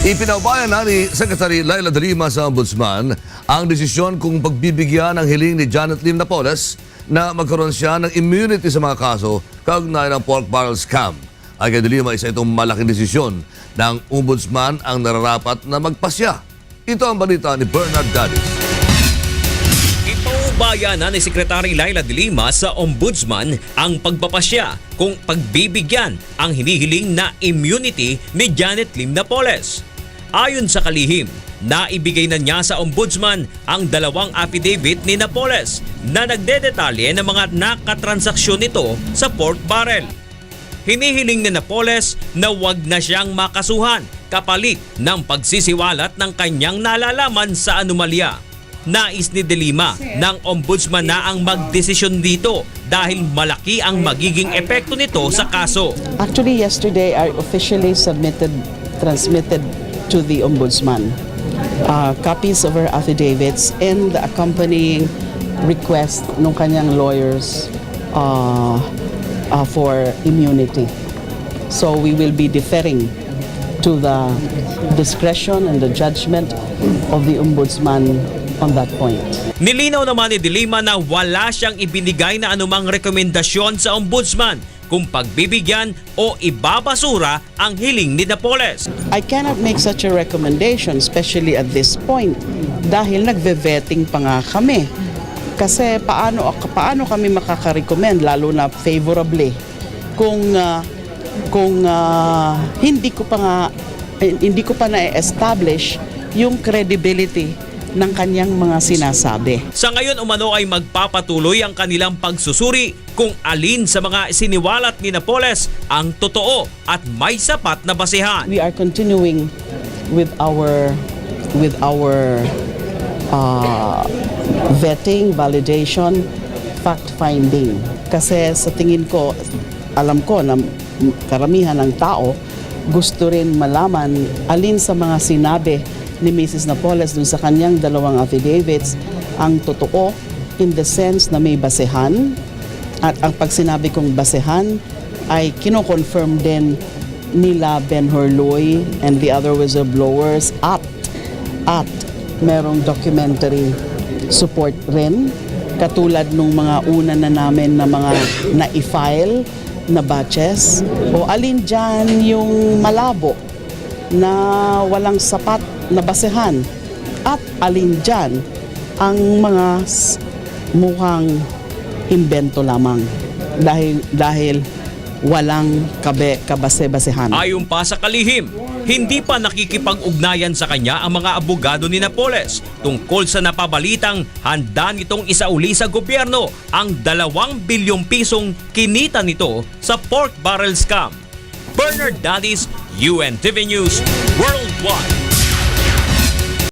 Ipinabayan na ni Secretary Laila de Lima sa Ombudsman ang desisyon kung pagbibigyan ng hiling ni Janet Lim Napoles na magkaroon siya ng immunity sa mga kaso kaugnay ng pork barrel scam. Ay kay de Lima, isa itong malaking desisyon ng Ombudsman ang nararapat na magpasya. Ito ang balita ni Bernard Dadis. Ipaubayanan ni Secretary Laila de Lima sa Ombudsman ang pagpapasya kung pagbibigyan ang hinihiling na immunity ni Janet Lim Napoles. Ayon sa kalihim, naibigay na niya sa Ombudsman ang dalawang affidavit ni Napoles na nagdedetalye ng mga nakatransaksyon nito sa pork barrel. Hinihiling ni Napoles na wag na siyang makasuhan kapalit ng pagsisiwalat ng kanyang nalalaman sa anomalya. Nais ni De Lima ng ombudsman na ang magdesisyon dito dahil malaki ang magiging epekto nito sa kaso. Actually, yesterday I officially submitted, transmitted to the Ombudsman uh, copies of her affidavits and the accompanying request ng kanyang lawyers uh, uh, for immunity. So we will be deferring to the discretion and the judgment of the Ombudsman on that point. Nilinaw naman ni De Lima na wala siyang ibinigay na anumang rekomendasyon sa ombudsman kung pagbibigyan o ibabasura ang hiling ni Napoles. I cannot make such a recommendation, especially at this point, dahil nagve-vetting pa nga kami. Kasi paano, paano kami makaka-recommend, lalo na favorably, kung, ah, kung ah, hindi ko pa nga, eh, hindi ko pa na-establish yung credibility ng kanyang mga sinasabi. Sa ngayon umano ay magpapatuloy ang kanilang pagsusuri kung alin sa mga siniwalat ni Napoles ang totoo at may sapat na basehan. we are continuing with our with our uh, vetting, validation, fact finding. Kasi sa tingin ko, alam ko na karamihan ng tao gusto rin malaman alin sa mga sinabi ni Mrs. Napoles dun sa kanyang dalawang affidavits ang totoo in the sense na may basehan at ang pag kong basehan ay kino-confirm din nila Ben Horloy and the other whistleblowers at at merong documentary support rin katulad nung mga una na namin na mga na-file na batches o alin dyan yung malabo na walang sapat na basehan at alin dyan ang mga mukhang imbento lamang dahil dahil walang kabe kabase-basehan. Ayon pa sa kalihim, hindi pa nakikipag-ugnayan sa kanya ang mga abogado ni Napoles tungkol sa napabalitang handa nitong isauli sa gobyerno ang dalawang bilyong pisong kinita nito sa pork barrel scam. Bernard Dadis, UNTV News, Worldwide.